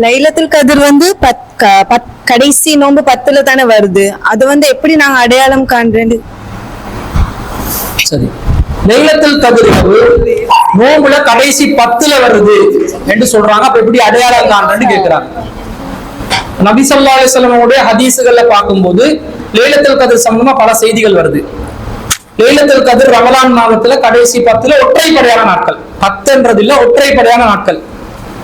லைலத்தில் கதிர் வந்து பத் பத்- கடைசி நோன்பு பத்துல தானே வருது. அது வந்து எப்படி நாங்க அடையாளம் காண்றேன் சரி. லைலத்தில் கதிர் நோம்புல கடைசி பத்துல வருது என்று சொல்றாங்க. அப்ப எப்படி அடையாளம் காண்றேன்னு கேக்குறாங்க. நபி சொல்லா அலிஸ்லமுடைய ஹதீஸுகள்ல பார்க்கும்போது லைலத்துல் கதிர் சம்பந்தமா பல செய்திகள் வருது. லைலத்துல் கதிர் ரமலான் மாதத்துல கடைசி பத்துல ஒற்றைப்படையான நாட்கள். பத்துன்றது இல்ல ஒற்றைப்படையான நாட்கள்.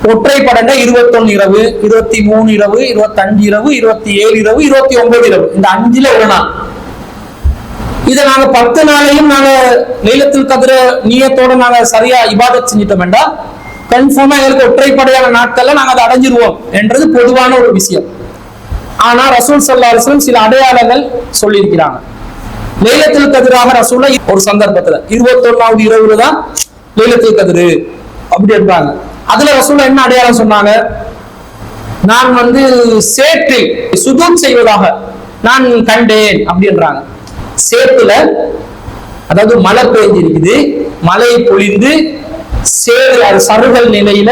ஒற்றை ஒற்றைப்படைன்னா இருபத்தொன்னு இரவு இருபத்தி மூணு இரவு இருபத்தஞ்சு இரவு இருபத்தி ஏழு இரவு இருபத்தி ஒன்பது இரவு. இந்த அஞ்சுல ஒரு நாள். இதை நாங்க பத்து நாளையும் நாங்க நீளத்தில் கதிர நீயத்தோட நாங்க சரியா இபாதத் செஞ்சிட்டோம் என்றா கன்ஃபார்மா எங்களுக்கு ஒற்றைப்படையான நாட்கள்ல நாங்க அதை அடைஞ்சிருவோம் என்றது பொதுவான ஒரு விஷயம். ஆனா ரசூல் சல்லா அலிஸ்லம் சில அடையாளங்கள் சொல்லியிருக்கிறாங்க. லைலத்துல் கதிராக ரசூல ஒரு சந்தர்ப்பத்துல இருபத்தொன்னாவது இரவுல தான் லைலத்துல் கதிரு அப்படி இருப்பாங்க அதுல ரசூல்ல என்ன அடையாளம் சொன்னாங்க? நான் வந்து சேற்று சுதூத் செய்வதாக நான் கண்டேன் அப்படின்றாங்க. சேத்துல அதாவது மழை பெய்ஞ்சிருக்குது மழை பொழிந்து சேறு அது சருகல் நிலையில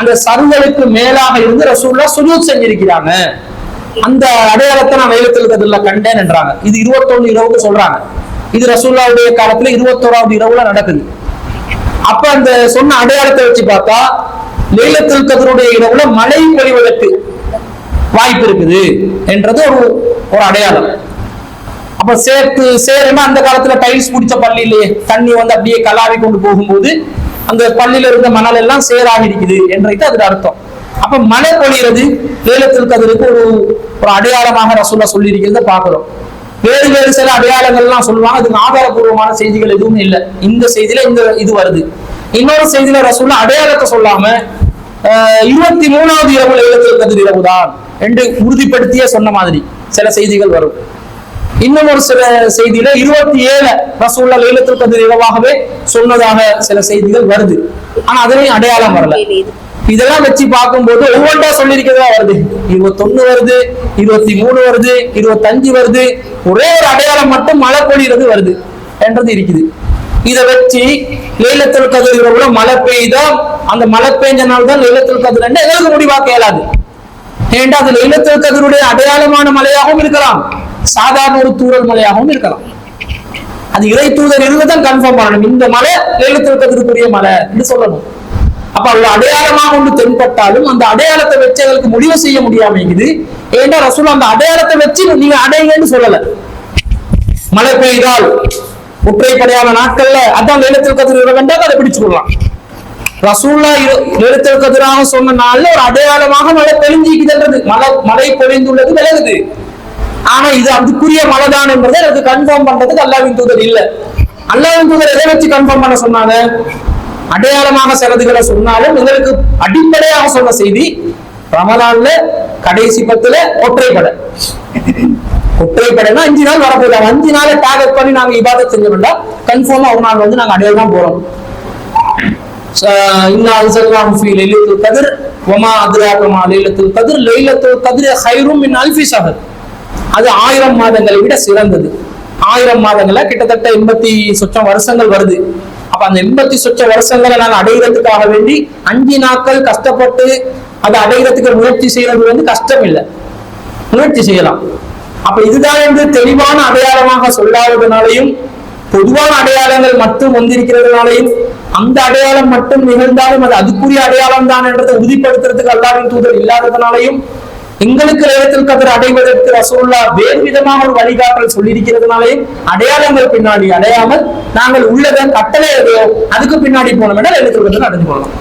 அந்த சருகலுக்கு மேலாக இருந்து ரசூல்லா சுஜூத் செஞ்சிருக்கிறாங்க. அந்த அடையாளத்தை நான் வேலத்தில் கதிரில கண்டேன் என்றாங்க. இது இருபத்தொன்னு இரவுக்கு சொல்றாங்க. இது ரசூல்லாவுடைய காலத்துல இருபத்தோராவது இரவுல நடக்குது. அப்ப அந்த சொன்ன அடையாளத்தை வச்சு பார்த்தா லைலத்துல் கதருடைய இரவுல மழை பொழிவதற்கு வாய்ப்பு இருக்குது என்றது ஒரு ஒரு அடையாளம். அப்ப சேர்த்து சேருன்னா அந்த காலத்துல டைல்ஸ் பிடிச்ச பள்ளியிலே தண்ணி வந்து அப்படியே கலாவி கொண்டு போகும்போது அந்த பள்ளியில இருந்த மணல் எல்லாம் சேராக இருக்குது என்றது அதுல அர்த்தம். அப்ப மழை பொழிகிறது லேலத்தில் கதிருக்கு ஒரு ஒரு அடையாளமாக ரசூல்லா சொல்லி இருக்கிறத பாக்குறோம் வேறு வேறு சில அடையாளங்கள்லாம் சொல்லுவாங்க. அதுக்கு ஆதாரபூர்வமான செய்திகள் எதுவும் இல்லை. இந்த செய்தியில இந்த இது வருது. இன்னொரு செய்தியில ரசூல்லா அடையாளத்தை சொல்லாம இருபத்தி மூணாவது இரவு லேலத்தில் கதிர் இரவுதான் என்று உறுதிப்படுத்தியே சொன்ன மாதிரி சில செய்திகள் வரும். இன்னும் ஒரு சில செய்தியில இருபத்தி ஏழு ரசூல்லா லைலத்துல் கதிர் இரவாகவே சொன்னதாக சில செய்திகள் வருது. ஆனா அதுலயும் அடையாளம் வரல. இதெல்லாம் வச்சு பார்க்கும்போது ஒவ்வொன்றா சொல்லியிருக்கிறதா வருது. இருபத்தொன்னு வருது இருபத்தி மூணு வருது இருபத்தஞ்சு வருது. ஒரே ஒரு அடையாளம் மட்டும் மழை பொழிகிறது வருது என்றது இருக்குது. இதை வச்சு லைலத்தில் கதிர் இரவுல மழை பெய்தா அந்த மழை பெய்ஞ்ச நாள் தான் லைலத்துல் கதிர் எங்களுக்கு முடிவாக்க இயலாது ஏண்டா அது லைலத்தில் கதிருடைய அடையாளமான மலையாகவும் இருக்கலாம். சாதாரண ஒரு தூரல் மலையாகவும் இருக்கலாம். அது இறை தூதர் இருந்துதான் கன்ஃபார்ம் பண்ணணும். இந்த மலை லைலத்தில் கதிருக்குரிய மலை என்று சொல்லணும். அப்ப அவள் அடையாளமாக ஒன்று தென்பட்டாலும் அந்த அடையாளத்தை வச்சு எங்களுக்கு முடிவு செய்ய முடியாம இருக்குது ஏண்டா ரசூல் அந்த அடையாளத்தை வச்சு நீங்க அடையுங்கன்னு சொல்லல. மழை பெய்தால் ஒற்றைப்படையான நாட்கள்ல அதான் நிலத்தில் கதிர் வேண்டாம் அதை பிடிச்சு கொள்ளலாம். ரசூல்லா நிறுத்தல் கதிராக சொன்ன நாள்ல ஒரு அடையாளமாக மழை பெருஞ்சிக்குதுன்றது மழை மழை பொழிந்துள்ளது விலகுது. ஆனா இது அதுக்குரிய மழைதான் என்பதை எனக்கு கன்ஃபார்ம் பண்றதுக்கு அல்லாவின் தூதர் இல்ல. அல்லாவின் தூதர் எதை வச்சு கன்ஃபார்ம் பண்ண சொன்னாங்க? அடையாளமாக சிலதுகளை சொன்னாலும் எங்களுக்கு அடிப்படையாக சொன்ன செய்தி ரமலான்ல கடைசி பத்துல ஒற்றைப்படை. ஒற்றைப்படைனா அஞ்சு நாள் வரப்போகுது. அந்த அஞ்சு நாளை டார்கெட் பண்ணி நாங்க இபாதத் செஞ்சோம்னா கன்ஃபார்மா ஒரு நாள் வந்து நாங்க அடையாளம் தான் போறோம் இன்னா அன்சல்னாஹு ஃபீ லைலத்துல் கத்ர் வமா அத்ராக மா லைலத்துல் கத்ர் லைலத்துல் கத்ர் ஹைரும் மின் அல்ஃபி ஷஹர். அது ஆயிரம் மாதங்களை விட சிறந்தது. ஆயிரம் மாதங்கள கிட்டத்தட்ட எண்பத்தி சொச்சம் வருஷங்கள் வருது. அப்ப அந்த எண்பத்தி சொச்ச வருஷங்களை நான் அடைகிறதுக்காக வேண்டி அஞ்சு நாட்கள் கஷ்டப்பட்டு அதை அடைகிறதுக்கு முயற்சி செய்யறது வந்து கஷ்டம் இல்லை முயற்சி செய்யலாம். அப்ப இதுதான் என்று தெளிவான அடையாளமாக சொல்லாததுனாலையும் பொதுவான அடையாளங்கள் மட்டும் வந்திருக்கிறதுனாலையும் அந்த அடையாளம் மட்டும் நிகழ்ந்தாலும் அது அதுக்குரிய அடையாளம் தான் என்றதை உறுதிப்படுத்துறதுக்கு அல்லாவின் தூதர் இல்லாததுனாலையும் எங்களுக்கு நேரத்தில் கதிர் அடைவதற்கு ரசூல்லா வேறு விதமாக ஒரு வழிகாட்டல் சொல்லியிருக்கிறதுனாலே அடையாளங்கள் பின்னாடி அடையாமல் நாங்கள் உள்ளதன் கட்டளை எதையோ அதுக்கு பின்னாடி போனோம் என்றால் எழுத்துக்கிறது நடந்து அடைஞ்சு கொள்ளலாம்